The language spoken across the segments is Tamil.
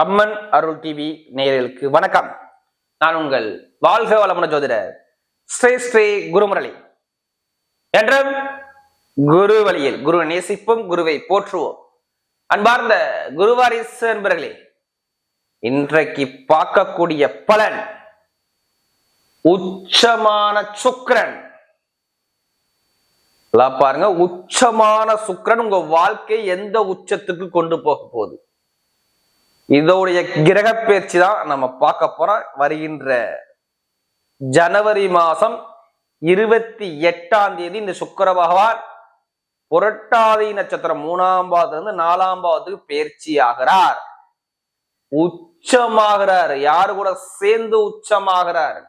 அம்மன் அருள் டிவி நேயர்களுக்கு வணக்கம். நான் உங்கள் வாழ்க வளமுன ஜோதிடர் ஸ்ரீ ஸ்ரீ குருமுரளி. என்றும் குரு வழியில் குரு நேசிப்போம் குருவை போற்றுவோம். அன்பார்ந்த குருவாரிசு என்பர்களே இன்றைக்கு பார்க்கக்கூடிய பலன் உச்சமான சுக்கரன். பாருங்க உச்சமான சுக்கரன் உங்க வாழ்க்கை எந்த உச்சத்துக்கு கொண்டு போக போகுது? இதோடைய கிரக பயிற்சி தான் நம்ம பார்க்க போறோம். வருகின்ற ஜனவரி மாசம் இருபத்தி எட்டாம் தேதி இந்த சுக்கர பகவான் புரட்டாதி நட்சத்திரம் மூணாம் பாவத்திலிருந்து நாலாம் பாவத்துக்கு பயிற்சி ஆகிறார். உச்சமாகிறார். யாரு கூட சேர்ந்து உச்சமாகிறார்?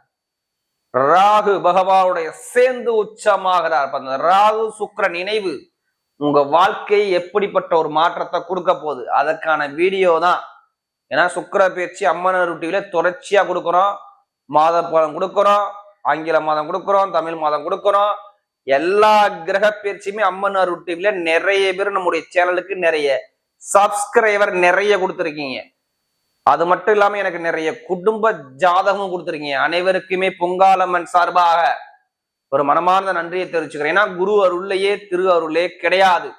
ராகு பகவானுடைய சேர்ந்து உச்சமாகிறார். அந்த ராகு சுக்கிர நினைவு உங்க வாழ்க்கை எப்படிப்பட்ட ஒரு மாற்றத்தை கொடுக்க போகுது? அதற்கான வீடியோ தான் ஏன்னா சுக்கர பயிற்சி அம்மன் டிவில தொடர்ச்சியா கொடுக்குறோம். மாத பலன் கொடுக்குறோம். ஆங்கில மாதம் கொடுக்குறோம். தமிழ் மாதம் கொடுக்குறோம். எல்லா கிரக பயிற்சியுமே அம்மன் அருள் நிறைய பேர் நம்முடைய சேனலுக்கு நிறைய சப்ஸ்கிரைபர் நிறைய கொடுத்துருக்கீங்க. அது மட்டும் இல்லாம எனக்கு நிறைய குடும்ப ஜாதகமும் கொடுத்துருக்கீங்க. அனைவருக்குமே பொங்காலம்மன் சார்பாக ஒரு மனமார்ந்த நன்றியை தெரிவிச்சுக்கிறேன். ஏன்னா குரு அருள்லையே திரு அருளே கிடையாது.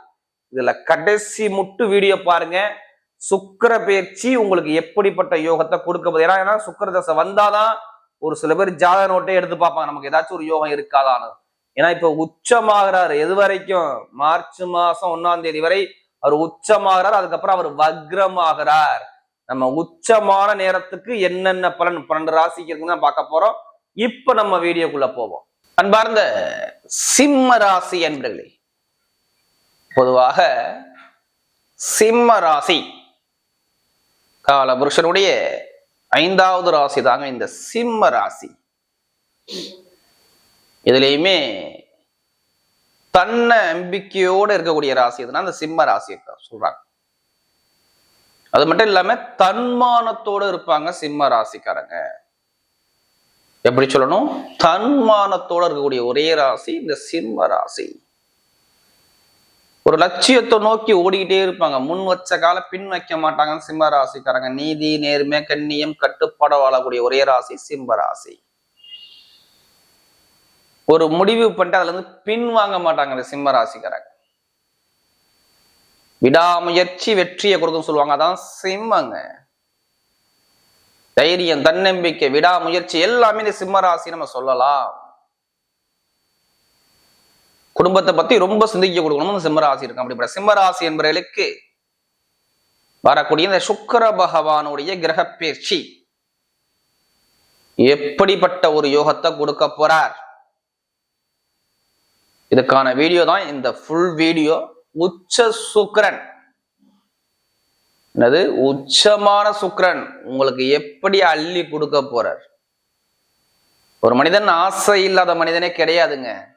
இதுல கடைசி முட்டு வீடியோ பாருங்க. சுக்கிர பயிற்சி உங்களுக்கு எப்படிப்பட்ட யோகத்தை கொடுக்க போகுது? ஏன்னா ஏன்னா சுக்கிர தசை வந்தாதான் ஒரு சில பேர் ஜாதக நோட்டே எடுத்து பார்ப்பாங்க. நமக்கு ஏதாச்சும் ஒரு யோகம் இருக்காதான்னு. ஏன்னா இப்ப உச்சமாகிறாரு. எது வரைக்கும்? மார்ச் மாசம் ஒன்னாம் தேதி வரை அவர் உச்சமாகிறார். அதுக்கப்புறம் அவர் வக்ரமாகிறார். நம்ம உச்சமான நேரத்துக்கு என்னென்ன பலன்? பன்னெண்டு ராசிக்கு இருக்குன்னு தான் பார்க்க போறோம். இப்ப நம்ம வீடியோக்குள்ள போவோம். அன்பார்ந்த சிம்ம ராசி என்பர்களே பொதுவாக சிம்ம ராசி கால புருஷனுடைய ஐந்தாவது ராசி தாங்க இந்த சிம்ம ராசி. இதுலேயுமே தன்ன நம்பிக்கையோடு இருக்கக்கூடிய ராசி எதுனா அந்த சிம்ம ராசி சொல்றாங்க. அது மட்டும் இல்லாம தன்மானத்தோடு இருப்பாங்க சிம்ம ராசிக்காரங்க. எப்படி சொல்லணும்? தன்மானத்தோடு இருக்கக்கூடிய ஒரே ராசி இந்த சிம்ம ராசி. ஒரு லட்சியத்தை நோக்கி ஓடிக்கிட்டே இருப்பாங்க. முன் வச்ச கால பின் வைக்க மாட்டாங்க சிம்ம ராசிக்காரங்க. நீதி நேர்மை கண்ணியம் கட்டுப்பாட வாழக்கூடிய ஒரே ராசி சிம்ம ராசி. ஒரு முடிவு பண்ணிட்டு அதுல இருந்து பின் வாங்க மாட்டாங்க இந்த சிம்ம ராசிக்காரங்க. விடாமுயற்சி வெற்றியை கொடுக்கும் சொல்லுவாங்க. அதான் சிம்மங்க. தைரியம் தன்னம்பிக்கை விடாமுயற்சி எல்லாமே இந்த சிம்ம ராசி நம்ம சொல்லலாம். குடும்பத்தை பத்தி ரொம்ப சிந்திக்க கொடுக்கணும். சிம்மராசி இருக்கும். அப்படிப்பட்ட சிம்மராசி என்பவர்களுக்கு வரக்கூடிய இந்த சுக்கர பகவானுடைய கிரக பயிற்சி எப்படிப்பட்ட ஒரு யோகத்தை கொடுக்க போறார்? இதுக்கான வீடியோ தான் இந்த ஃபுல் வீடியோ. உச்ச சுக்கரன். என்னது? உச்சமான சுக்கரன். உங்களுக்கு எப்படி அள்ளி கொடுக்க போறார்? ஒரு மனிதன் ஆசை இல்லாத மனிதனே கிடையாதுங்க.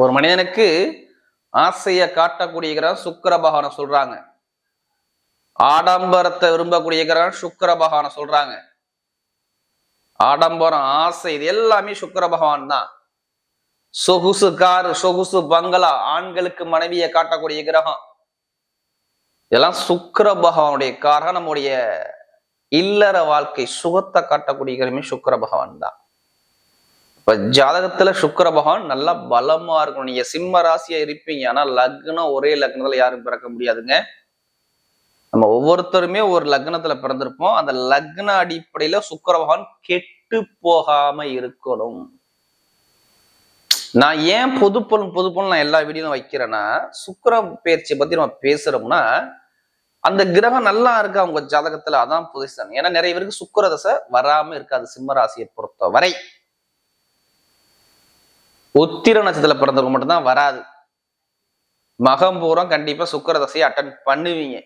ஒரு மனிதனுக்கு ஆசையை காட்டக்கூடிய கிரகம் சுக்கர பகவான சொல்றாங்க. ஆடம்பரத்தை விரும்பக்கூடிய கிரகம் சுக்கர பகவான சொல்றாங்க. ஆடம்பரம் ஆசை இது எல்லாமே சுக்கர பகவான் தான். சொகுசு கார் சொகுசு பங்களா ஆண்களுக்கு மனைவியை காட்டக்கூடிய கிரகம். இதெல்லாம் சுக்கர பகவானுடைய காரகம் நம்முடைய இல்லற வாழ்க்கை சுகத்தை காட்டக்கூடிய கிரகமே சுக்கர பகவான் தான். இப்ப ஜாதகத்துல சுக்கர பகவான் நல்லா பலமா இருக்கணும். நீங்க சிம்ம ராசியாக இருப்பீங்க. ஆனா லக்னம் ஒரே லக்னத்துல யாரும் பிறக்க முடியாதுங்க. நம்ம ஒவ்வொருத்தருமே ஒரு லக்னத்துல பிறந்திருப்போம். அந்த லக்ன அடிப்படையில சுக்கர பகவான் கெட்டு போகாம இருக்கணும். நான் ஏன் பொதுப்பொருள் பொதுப்பொருள் நான் எல்லா வீடியோவும் வைக்கிறேன்னா சுக்கர பயிற்சியை பத்தி நம்ம பேசுறோம்னா அந்த கிரகம் நல்லா இருக்கு அவங்க ஜாதகத்துல? அதான் புதுசன் ஏன்னா நிறைய பேருக்கு சுக்கர தசை வராம இருக்காது சிம்ம ராசியை பொறுத்த வரை உத்திர நட்சத்திரத்துல பிறந்தவங்க மட்டும்தான் வராது. மகம் பூரம் கண்டிப்பா சுக்கர தசையை அட்டன் பண்ணுவீங்க.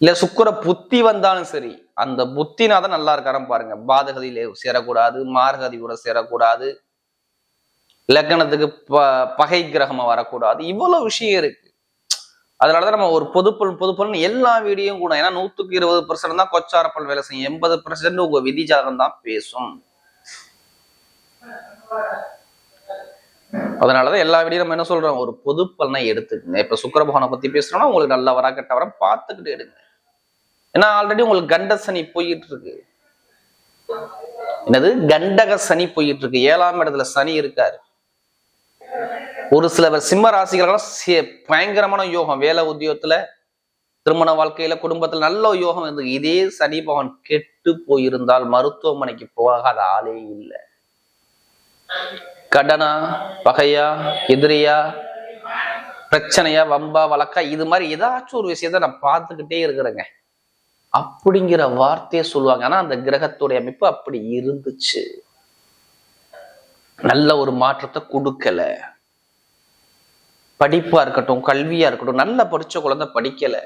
இல்ல சுக்கர புத்தி வந்தாலும் சரி அந்த புத்தினாதான் நல்லா இருக்காரம் பாருங்க. பாதகதியில சேரக்கூடாது மார்கதி கூட சேரக்கூடாது. லக்கணத்துக்கு ப பகை கிரகமா வரக்கூடாது. இவ்வளவு விஷயம் இருக்கு. அதனாலதான் நம்ம ஒரு பொதுப்பல் பொதுப்பல்னு எல்லா வீடியும் கூட ஏன்னா நூத்துக்கு இருபது பர்சன்ட் தான் கொச்சாரப்பல் வேலை செய்யும். எண்பது பர்சன்ட் உங்க விதி ஜாதகம் தான் பேசும். அதனாலதான் எல்லா வீடியும் நம்ம என்ன சொல்றோம்? ஒரு பொது பலனை எடுத்துக்கங்க. இப்ப சுக்கர பகவானை பத்தி பேசுறோம்னா உங்களுக்கு நல்ல வரா கெட்ட வர பார்த்துக்கிட்டு எடுங்க. ஏன்னா ஆல்ரெடி உங்களுக்கு கண்ட சனி போயிட்டு இருக்கு என்னது? கண்டக சனி போயிட்டு இருக்கு ஏழாம் இடத்துல சனி இருக்காரு. ஒரு சில சிம்ம ராசிகள்லாம் சே- பயங்கரமான யோகம். வேலை உத்தியோகத்துல திருமண வாழ்க்கையில குடும்பத்துல நல்ல யோகம் இருந்து இதே சனி பகவான் கெட்டு போயிருந்தால் மருத்துவமனைக்கு போகாத ஆளே இல்லை. கடனா பகையா எதிரியா பிரச்சனையா வம்பா வழக்கா இது மாதிரி ஏதாச்சும் ஒரு விஷயத்த நான் பார்த்துக்கிட்டே இருக்கிறேங்க. அப்படிங்கிற வார்த்தையை சொல்லுவாங்க. ஆனா அந்த கிரகத்துடைய அமைப்பு அப்படி இருந்துச்சு. நல்ல ஒரு மாற்றத்தை கொடுக்கல. படிப்பா இருக்கட்டும் கல்வியா இருக்கட்டும் நல்லா படிச்ச குழந்தை படிக்கலை.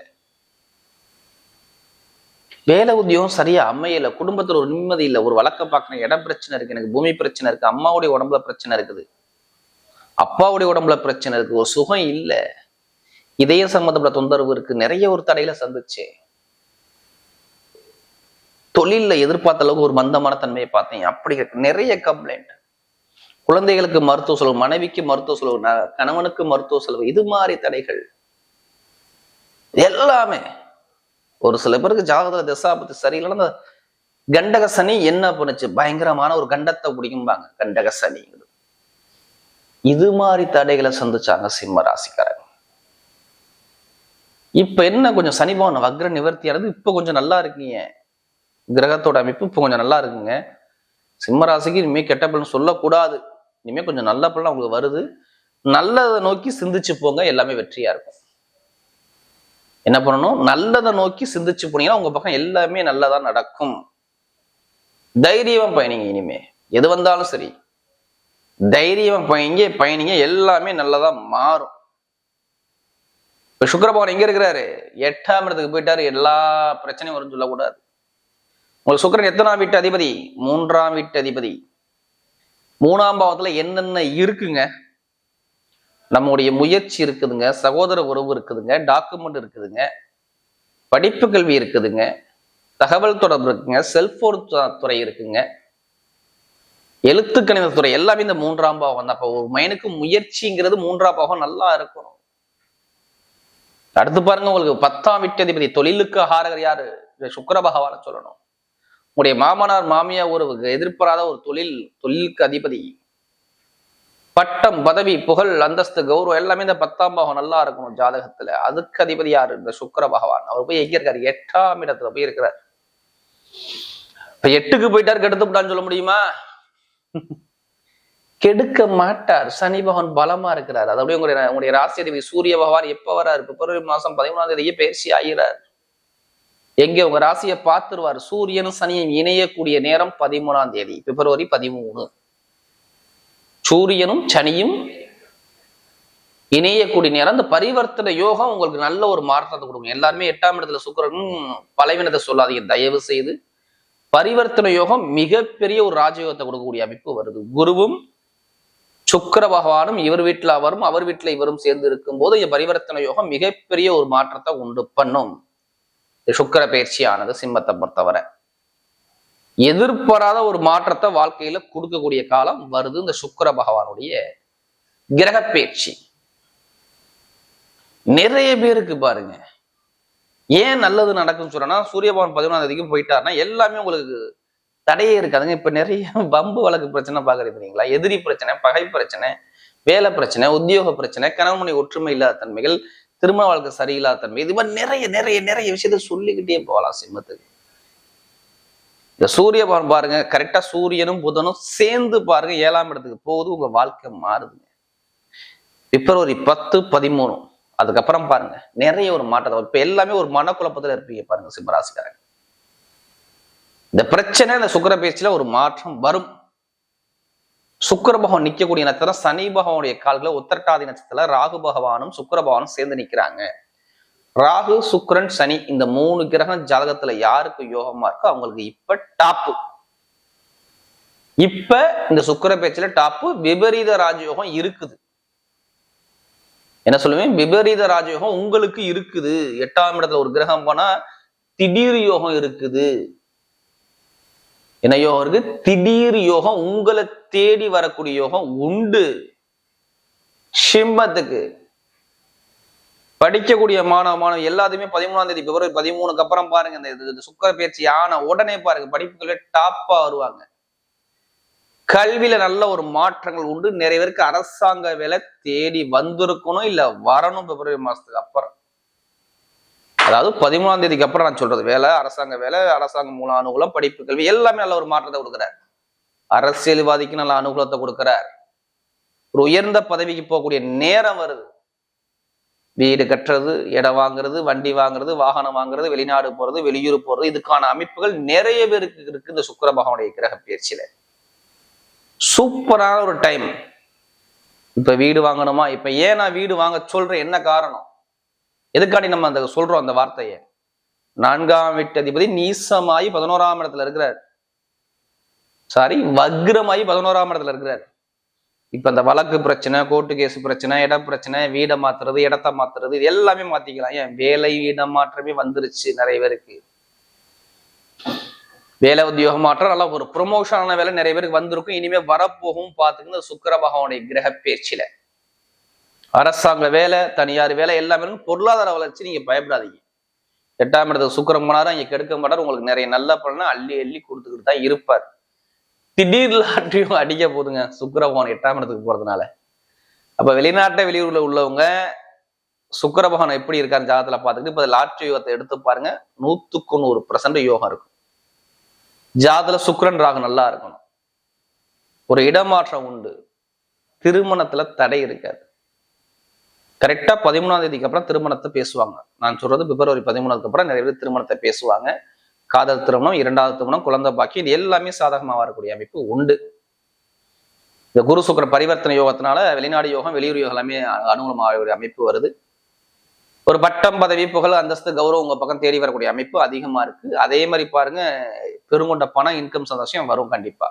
வேலை உத்தியோகம் சரியா அமையல குடும்பத்துல ஒரு நிம்மதி இல்லை ஒரு வழக்கம் பார்க்கணும் இடம் பிரச்சனை இருக்கு எனக்கு பூமி பிரச்சனை இருக்கு அம்மாவுடைய உடம்புல பிரச்சனை இருக்குது. அப்பாவுடைய உடம்புல பிரச்சனை இருக்கு ஒரு சுகம் இல்லை. இதய சம்பந்தப்பட்ட தொந்தரவு இருக்கு நிறைய ஒரு தடையில சந்திச்சேன். தொழில்ல எதிர்பார்த்த அளவுக்கு ஒரு மந்தமான தன்மையை பார்த்தேன் அப்படி நிறைய கம்ப்ளைண்ட் குழந்தைகளுக்கு மருத்துவ செலவு மனைவிக்கு மருத்துவ செலவு கணவனுக்கு மருத்துவ செலவு இது மாதிரி தடைகள். எல்லாமே ஒரு சில பேருக்கு ஜாதகத்துல திசாபத்து சரியில்லைன்னா கண்டக சனி என்ன பண்ணுச்சு? பயங்கரமான ஒரு கண்டத்தை பிடிக்கும்பாங்க. கண்டக சனி இது மாதிரி தடைகளை சந்திச்சாங்க சிம்ம ராசிக்காரங்க இப்ப என்ன கொஞ்சம் சனி பவன் வக்ர நிவர்த்தியானது? இப்ப கொஞ்சம் நல்லா இருக்கீங்க. கிரகத்தோட அமைப்பு இப்ப கொஞ்சம் நல்லா இருக்குங்க. சிம்ம ராசிக்கு இனிமே கெட்ட பலன் சொல்லக்கூடாது. இனிமே கொஞ்சம் நல்ல பலன் உங்களுக்கு வருது. நல்லதை நோக்கி சிந்திச்சு போங்க. எல்லாமே வெற்றியா இருக்கும். என்ன பண்ணணும்? நல்லதை நோக்கி சிந்திச்சு போனீங்கன்னா உங்க பக்கம் எல்லாமே நல்லதா நடக்கும். தைரியமா பயணிங்க இனிமே. எது வந்தாலும் சரி. தைரியமா பயணிங்க பயணிங்க எல்லாமே நல்லதா மாறும். இப்ப சுக்கிர எங்க இருக்கிறாரு? எட்டாம் இடத்துக்கு போயிட்டாரு. எல்லா பிரச்சனையும் வரும்னு சொல்லக்கூடாது. உங்களுக்கு சுக்கரன் எத்தனாம் வீட்டு அதிபதி? மூன்றாம் வீட்டு அதிபதி. மூணாம் பாவத்துல என்னென்ன இருக்குங்க? நம்முடைய முயற்சி இருக்குதுங்க சகோதர உறவு இருக்குதுங்க டாக்குமெண்ட் இருக்குதுங்க படிப்பு கல்வி இருக்குதுங்க தகவல் தொடர்பு இருக்குங்க செல்போன் துறை இருக்குங்க. எழுத்து கணித துறை எல்லாமே இந்த மூன்றாம் பாவம் தான். அப்போ ஒரு மைனுக்கு முயற்சிங்கிறது மூன்றாம் பாவம் நல்லா இருக்கணும். அடுத்து பாருங்க உங்களுக்கு பத்தாம் வீட்டதிபதி தொழிலுக்கு ஆகாரகர் யாரு? சுக்கர பகவான சொல்லணும். உங்களுடைய மாமனார் மாமியார் ஒரு எதிர்பாராத ஒரு தொழில் தொழிலுக்கு அதிபதி பட்டம் பதவி புகழ் அந்தஸ்து கௌரவம் எல்லாமே இந்த பத்தாம் பாகம் நல்லா இருக்கணும் ஜாதகத்துல. அதுக்கு அதிபதி யாரு? இந்த சுக்கர பகவான். அவர் போய் எங்க இருக்காரு? எட்டாம் இடத்துல போய் இருக்கிறார். இப்ப எட்டுக்கு போயிட்டாரு கெடுத்துட்டான்னு சொல்ல முடியுமா? கெடுக்க மாட்டார். சனி பகவான் பலமா இருக்கிறார். அது அப்படியே உங்களுடைய உங்களுடைய ராசி அதிபதி சூரிய பகவான் எப்ப வராரு? பிப்ரவரி மாசம் பதிமூணாம் தேதியே பயிற்சி ஆகிறார். எங்க? உங்க ராசியை பார்த்துருவார். சூரியனும் சனியும் இணையக்கூடிய நேரம் பதிமூணாம் தேதி பிப்ரவரி பதிமூணு. சூரியனும் சனியும் இணையக்கூடிய நேரம். அந்த பரிவர்த்தனை யோகம் உங்களுக்கு நல்ல ஒரு மாற்றத்தை கொடுக்கும். எல்லாருமே எட்டாம் இடத்துல சுக்கரனும் பலவீனத்தை சொல்லாதீங்க. தயவு செய்து பரிவர்த்தனை யோகம் மிகப்பெரிய ஒரு ராஜயோகத்தை கொடுக்கக்கூடிய அமைப்பு வருது. குருவும் சுக்கர பகவானும் இவர் வீட்டில் அவரும் அவர் வீட்டில் இவரும் சேர்ந்து இருக்கும்போது இந்த பரிவர்த்தனை யோகம் மிகப்பெரிய ஒரு மாற்றத்தை உண்டு பண்ணும். சுக்கர சுக்கிர பயிற்சியானது சிம்மத்தை பொறுத்தவரை. எதிர்பாராத ஒரு மாற்றத்தை வாழ்க்கையில கொடுக்கக்கூடிய காலம் வருது. இந்த சுக்கிர பகவானுடைய கிரக பேச்சு. நிறைய பேருக்கு பாருங்க. ஏன் நல்லது நடக்கும்னு சொன்னா சூரியபவன் பதினொன்றாம் தேதிக்கு போயிட்டாருன்னா எல்லாமே உங்களுக்கு தடையே இருக்காதுங்க. இப்ப நிறைய பம்பு வழக்கு பிரச்சனை பாக்குறீங்களா எதிரி பிரச்சனை பகை பிரச்சனை வேலை பிரச்சனை உத்தியோக பிரச்சனை கணவனை ஒற்றுமை இல்லாத தன்மைகள் திருமண வாழ்க்கை சரியில்லாத தன்மை இது மாதிரி நிறைய நிறைய நிறைய விஷயத்த சொல்லிக்கிட்டே போகலாம் சிம்மத்துக்கு. இந்த சூரிய பவன் பாருங்க கரெக்டா சூரியனும் புதனும் சேர்ந்து பாருங்க ஏழாம் இடத்துக்கு போகுது உங்க வாழ்க்கை மாறுதுங்க. பிப்ரவரி பத்து பதிமூணு. அதுக்கப்புறம் பாருங்க நிறைய ஒரு மாற்றத்தை இப்ப எல்லாமே ஒரு மனக்குழப்பத்துல இருப்பீங்க பாருங்க சிம்மராசிக்காரங்க. இந்த பிரச்சனை இந்த சுக்கிர பேச்சுல ஒரு மாற்றம் வரும். சுக்கர பகவான் நிற்கக்கூடிய நட்சத்திரம் சனி பகவானுடைய கால்களை உத்தரட்டாதி நட்சத்திரத்துல ராகு பகவானும் சுக்கர பகவானும் சேர்ந்து நிக்கிறாங்க. ராகு சுக்ரன் சனி இந்த மூணு கிரகம் ஜாதகத்துல யாருக்கு யோகமா இருக்கோ அவங்களுக்கு இப்ப டாப்பு இப்ப இந்த சுக்கிர பேச்சுல டாப்பு விபரீத ராஜயோகம் இருக்குது. என்ன சொல்லுவேன்? விபரீத ராஜயோகம் உங்களுக்கு இருக்குது. எட்டாம் இடத்துல ஒரு கிரகம் போனா திடீர் யோகம் இருக்குது. என்ன யோகம் இருக்கு? திடீர் யோகம் உங்களை தேடி வரக்கூடிய யோகம் உண்டு. சிம்மத்துக்கு. படிக்கக்கூடிய மாணவ மாணவ எல்லாத்தையுமே பதிமூணாம் தேதி பிப்ரவரி பதிமூணுக்கு அப்புறம் பாருங்க. இந்த இது- சுக்கர பயிற்சி ஆன உடனே பாருங்க படிப்புகளே டாப்பா வருவாங்க. கல்வியில நல்ல ஒரு மாற்றங்கள் உண்டு. நிறைய பேருக்கு அரசாங்க வேலை தேடி வந்திருக்கணும் இல்ல வரணும் பிப்ரவரி மாசத்துக்கு அப்புறம். அதாவது பதிமூணாம் தேதிக்கு அப்புறம் நான் சொல்றது வேலை அரசாங்க வேலை அரசாங்க மூல அனுகூலம் படிப்பு கல்வி எல்லாமே நல்ல ஒரு மாற்றத்தை கொடுக்குறார். அரசியல்வாதிக்கு நல்ல அனுகூலத்தை கொடுக்குறார். ஒரு உயர்ந்த பதவிக்கு போகக்கூடிய நேரம் வருது. வீடு கட்டுறது இடம் வாங்குறது வண்டி வாங்குறது வாகனம் வாங்குறது வெளிநாடு போறது வெளியூர் போறது இதுக்கான அமைப்புகள் நிறைய பேருக்கு இருக்கு இந்த சுக்கர பகவானுடைய கிரக பயிற்சியில. சூப்பரான ஒரு டைம். இப்ப வீடு வாங்கணுமா? இப்ப ஏன் நான் வீடு வாங்க சொல்றேன் என்ன காரணம்? எதுக்காண்டி நம்ம அந்த சொல்றோம் அந்த வார்த்தையை? நான்காம் வீட்டு அதிபதி நீசமாயி பதினோராம் இடத்துல இருக்கிறார். சாரி வக்ரமாயி பதினோராம் இடத்துல இருக்கிறார். இப்ப இந்த வழக்கு பிரச்சனை கோர்ட்டு கேஸ் பிரச்சனை இட பிரச்சனை வீடை மாத்துறது இடத்த மாத்துறது இது எல்லாமே மாத்திக்கலாம். ஏன்? வேலை இடம் மாற்றமே வந்துருச்சு நிறைய பேருக்கு. வேலை உத்தியோக மாற்றம் நல்லா ஒரு ப்ரொமோஷனான வேலை நிறைய பேருக்கு வந்திருக்கும். இனிமே வரப்போகும் பார்த்துக்கு சுக்கர பகவானுடைய கிரக பேச்சில. அரசாங்க வேலை தனியார் வேலை எல்லாமே இருக்கும். பொருளாதார வளர்ச்சி நீங்க பயப்படாதீங்க. எட்டாம் இடத்துக்கு சுக்கரம் போனாரும் இங்க கெடுக்க மாட்டார் உங்களுக்கு நிறைய நல்ல பலனை அள்ளி அள்ளி கொடுத்துக்கிட்டு தான் இருப்பார். திடீர் லாட்ரியும் அடிக்க போதுங்க. சுக்கிர எட்டாம் இடத்துக்கு போறதுனால. அப்ப வெளிநாட்டை வெளியூர்ல உள்ளவங்க சுக்கிர எப்படி இருக்காரு ஜாதகத்துல பாத்துக்கிட்டு இப்ப லாட்ரி யோகத்தை எடுத்து பாருங்க. நூத்துக்கு நூறு பர்சன்ட் யோகம் இருக்கும். ஜாதல சுக்கரன் ராகு நல்லா இருக்கணும். ஒரு இடமாற்றம் உண்டு. திருமணத்துல தடை இருக்காது. கரெக்டா பதிமூணாம் தேதிக்கு அப்புறம் திருமணத்தை பேசுவாங்க. நான் சொல்றது பிப்ரவரி பதிமூணுக்கு அப்புறம் நிறைய பேர் திருமணத்தை பேசுவாங்க. காதல் திருமணம் இரண்டாவது திருமணம் குழந்தை பாக்கி இது எல்லாமே சாதகமாக வரக்கூடிய அமைப்பு உண்டு. இந்த குரு சுக்கர பரிவர்த்தனை யோகத்தினால வெளிநாடு யோகம் வெளியூர் யோகம் எல்லாமே அனுகூலமாக அமைப்பு வருது. ஒரு பட்டம் பதவி புகழ் அந்தஸ்து கௌரவம் உங்க பக்கம் தேடி வரக்கூடிய அமைப்பு அதிகமா இருக்கு. அதே மாதிரி பாருங்க பெருங்கொண்ட பணம் இன்கம் சந்தோஷம் வரும் கண்டிப்பா.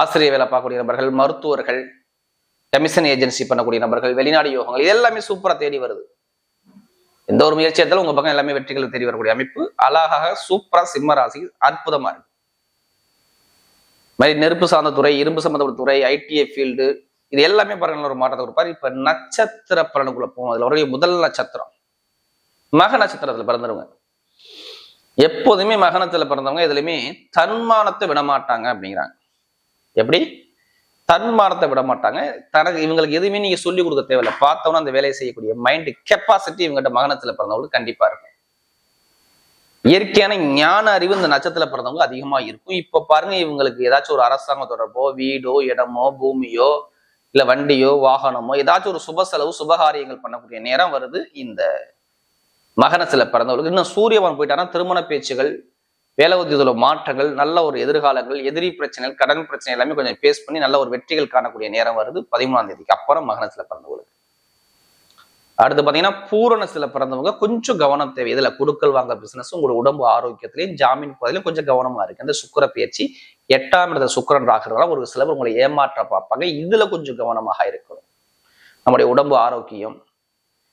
ஆசிரியர் வேலை பார்க்கக்கூடிய நபர்கள் மருத்துவர்கள் கமிஷன் ஏஜென்சி பண்ணக்கூடிய நபர்கள் வெளிநாடு யோகங்கள் இது எல்லாமே சூப்பராக தேடி வருது. எந்த ஒரு முயற்சி எடுத்தாலும் உங்க பக்கம் எல்லாமே வெற்றிகள் தெரிய வரக்கூடிய அமைப்பு. அழகாக சூப்பரா சிம்ம ராசி அற்புதமா இருக்கு. மாதிரி நெருப்பு சார்ந்த துறை இரும்பு சம்பந்தப்பட்ட துறை ஐடிஐ ஃபீல்டு இது எல்லாமே பாருங்க ஒரு மாற்றத்தை கொடுப்பாரு. இப்ப நட்சத்திர பலனுக்குள்ள போகும் அதுல வரக்கூடிய முதல் நட்சத்திரம். மக நட்சத்திரத்துல பிறந்தவங்க. எப்போதுமே மகனத்துல பிறந்தவங்க இதுலயுமே தன்மானத்தை விடமாட்டாங்க அப்படிங்கிறாங்க. எப்படி? தன்மானத்தை விட மாட்டாங்க. தனக்கு இவங்களுக்கு எதுவுமே நீங்க சொல்லி கொடுக்க தேவையில்ல. பார்த்தோன்னா அந்த வேலையை செய்யக்கூடிய மைண்ட் கெப்பாசிட்டி இவங்ககிட்ட மகனத்துல பிறந்தவங்களுக்கு கண்டிப்பா இருக்கும். இயற்கையான ஞான அறிவு இந்த நட்சத்திரத்துல பிறந்தவங்க அதிகமா இருக்கும். இப்ப பாருங்க இவங்களுக்கு ஏதாச்சும் ஒரு அரசாங்க தொடர்போ வீடோ இடமோ பூமியோ இல்ல வண்டியோ வாகனமோ ஏதாச்சும் ஒரு சுப செலவு சுபகாரியங்கள் பண்ணக்கூடிய நேரம் வருது. இந்த மகனத்துல பிறந்தவர்களுக்கு இன்னும் சூரியவன் போயிட்டாங்கன்னா திருமண பேச்சுகள் வேலை உத்தியத்தில் மாற்றங்கள் நல்ல ஒரு எதிர்காலங்கள் எதிரி பிரச்சனைகள் கடன் பிரச்சனை எல்லாமே கொஞ்சம் பேஸ் பண்ணி நல்ல ஒரு வெற்றிகள் காணக்கூடிய நேரம் வருது பதிமூணாம் தேதிக்கு அப்புறம் மகனத்தில் பிறந்தவங்களுக்கு. அடுத்து பாத்தீங்கன்னா பூரணத்துல பிறந்தவங்க கொஞ்சம் கவனம் தேவை. இதுல கொடுக்கல் வாங்க பிசினஸ் உங்களோட உடம்பு ஆரோக்கியத்திலையும் ஜாமீன் போதிலையும் கொஞ்சம் கவனமா இருக்கு. அந்த சுக்கர பயிற்சி எட்டாம் இடத்துல சுக்கரன் ராகிறதால ஒரு சிலர் உங்களை ஏமாற்ற பார்ப்பாங்க. இதுல கொஞ்சம் கவனமாக இருக்கணும். நம்முடைய உடம்பு ஆரோக்கியம்.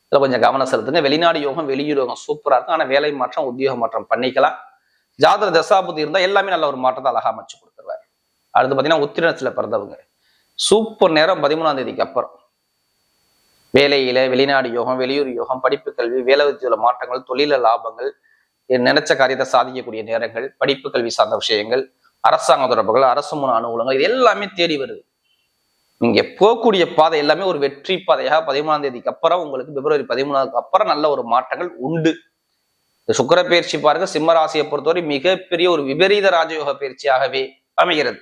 இதுல கொஞ்சம் கவனம் செலுத்துங்க. வெளிநாடு யோகம் வெளியூர் யோகம் சூப்பரா இருக்கும். ஆனா வேலை மாற்றம் உத்தியோக மாற்றம் பண்ணிக்கலாம். ஜாதக தசாபுத்தி இருந்தால் எல்லாமே நல்ல ஒரு மாற்றத்தை அழகா அமைச்சு கொடுத்துருவாரு. அடுத்து பாத்தீங்கன்னா உத்திரணத்தில் பிறந்தவங்க. சூப்பர் நேரம் பதிமூணாம் தேதிக்கு அப்புறம். வேலையில வெளிநாடு யோகம் வெளியூர் யோகம் படிப்பு கல்வி வேலை உத்தியோக மாற்றங்கள் தொழில லாபங்கள் நினைச்ச காரியத்தை சாதிக்கக்கூடிய நேரங்கள் படிப்பு கல்வி சார்ந்த விஷயங்கள் அரசாங்க தொடர்புகள் அரசு முன் அனுகூலங்கள் இது எல்லாமே தேடி வருது. நீங்க போகக்கூடிய பாதை எல்லாமே ஒரு வெற்றி பாதையாக பதிமூணாம் தேதிக்கு அப்புறம் உங்களுக்கு பிப்ரவரி பதிமூணாவதுக்கு அப்புறம் நல்ல ஒரு மாற்றங்கள் உண்டு. இந்த சுக்கர பயிற்சி பாருங்க சிம்ம ராசியை பொறுத்தவரை மிகப்பெரிய ஒரு விபரீத ராஜயோக பயிற்சியாகவே அமைகிறது.